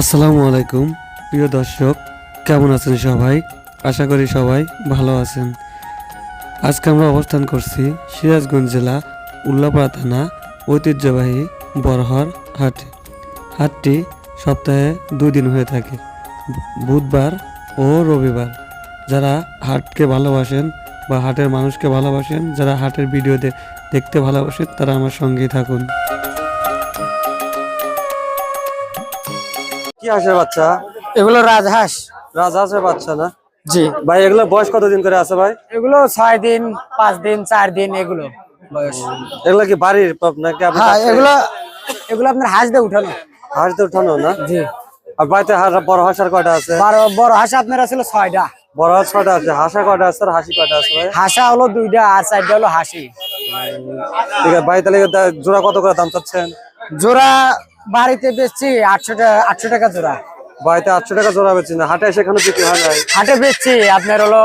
আসসালামু আলাইকুম, প্রিয় দর্শক, কেমন আছেন সবাই? আশা করি সবাই ভালো আছেন। আজকে আমরা অবস্থান করছি সিরাজগঞ্জ জেলা উল্লাপাড়া থানা ঐতিহ্যবাহী বরহর হাটে। হাটটি সপ্তাহে দিন হয়ে থাকে, বুধবার ও রবিবার। যারা হাটকে ভালোবাসেন বা হাটের মানুষকে ভালোবাসেন, যারা হাটের ভিডিও দেখতে ভালোবাসেন, তারা আমার সঙ্গেই থাকুন। কি হাঁসের বাচ্চা? এগুলো রাজহাঁস। রাজহাঁসের বাচ্চা না? জি। ভাই এগুলো বয়স কতদিন করে আছে ভাই? এগুলো ছয় দিন পাঁচ দিন চার দিন এগুলো বয়স। এগুলো কি বাড়ির নাকি হ্যাঁ এগুলো এগুলো আপনার হাঁস দিয়ে উঠানো। হাঁস দিয়ে উঠানো না? জি। আর বাড়িতে বড় হাঁসার কয়টা আছে? বড় হাঁস আপনার ছিল ছয়টা। বড় হাঁস কয়টা আছে? হাঁসা কয়টা আছে আর হাসি কয়টা আছে ভাই? হাঁসা হলো দুইটা আর চারটা হলো হাসি। ঠিক আছে ভাই তাহলে জোড়া কত করে দাম চাচ্ছেন? জোড়া বাড়িতে বেচছি আটশো টাকা আটশো টাকা জোড়া। বাড়িতে আটশো টাকা জোড়া বেচি না। হাটে সেখানে বিক্রি হয় না হাটে বেচছি আপনার হলো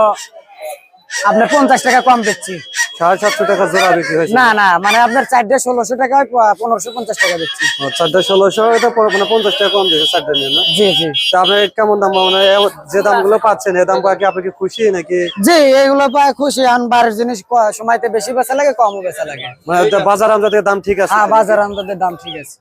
আপনার পঞ্চাশ টাকা কম বেচছি। সাড়ে সাতশো টাকা জোড়া বিক্রি হয়েছে? না না মানে আপনার চারটে ষোলোশো টাকা পনেরোশো পঞ্চাশ টাকা বেচছি। চারটে ষোলোশো এটা মানে পঞ্চাশ টাকা কম দিয়েছে চারটে নিয়ে না? জি জি। তা আপনি কেমন দাম মানে এ- যে দামগুলো পাচ্ছেন এ দাম কি আপনি কি খুশি নাকি? জি এগুলো পায় খুশি আন বারের জিনিস সময়তে বেশি বেচা লাগে কমও বেচা লাগে। মানে বাজার আমদাতে দাম ঠিক আছে? হ্যাঁ বাজার আমাদের দাম ঠিক আছে।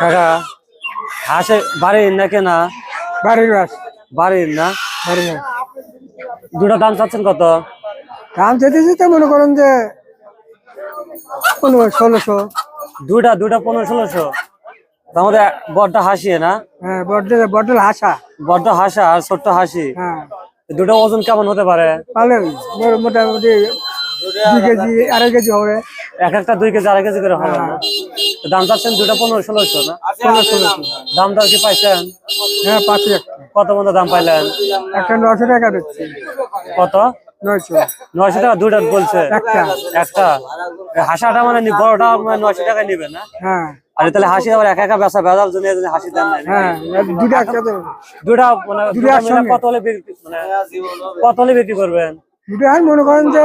কাকা হাসে বাড়ির না কেনা বাড়ির বাস বাড়ির না? বাড়ির দুটো দাম চাচ্ছেন কত? দাম যেতেছি তো মনে করেন যে পনেরো ষোলোশো। দুটা দুটা পনেরো ষোলোশো। মধ্যে বড়টা হাসি না? হ্যাঁ বড্ড বড্ড হাসা। বড্ড হাসা আর ছোট্ট হাসি। হ্যাঁ। দুটো ওজন কেমন হতে পারে? মোটামুটি দুই কেজি আড়াই কেজি হবে। এক একটা দুই কেজি আড়াই কেজি করে হবে না। দাম চাচ্ছেন দুটো পনেরো ষোলোশো না? ষোলো ষোলোশো দাম দর কি পাইছেন? হ্যাঁ একটা কত মতো দাম পাইলেন? একটা নশো টাকা দিচ্ছি। কত? নয়শো। নয়শো টাকা দুইটা বলছে। একটা। একটা। হাসাটা মানে বড়টা মানে নয়শো টাকা নিবে না? হ্যাঁ। আর তাহলে হাসি আবার একা একা বেচা বেজাল জন্য হাসি দেন হ্যাঁ দুটো একসাথে দুটা মানে কত হলে বিক্রি মানে কত হলে বিক্রি করবেন? দুটো মনে করেন যে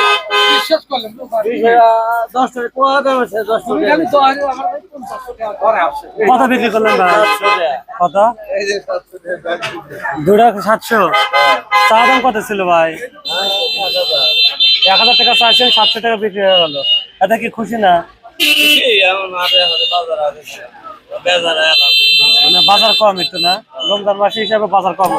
কত বিক্রি করলেন কত? দুটা সাতশো চা দাম কত ছিল ভাই? এক হাজার টাকা চাইছেন সাতশো টাকা বিক্রি হয়ে গেল। এতে কি খুশি না? মানে বাজার কম একটু না? রমজান মাসে হিসাবে বাজার কম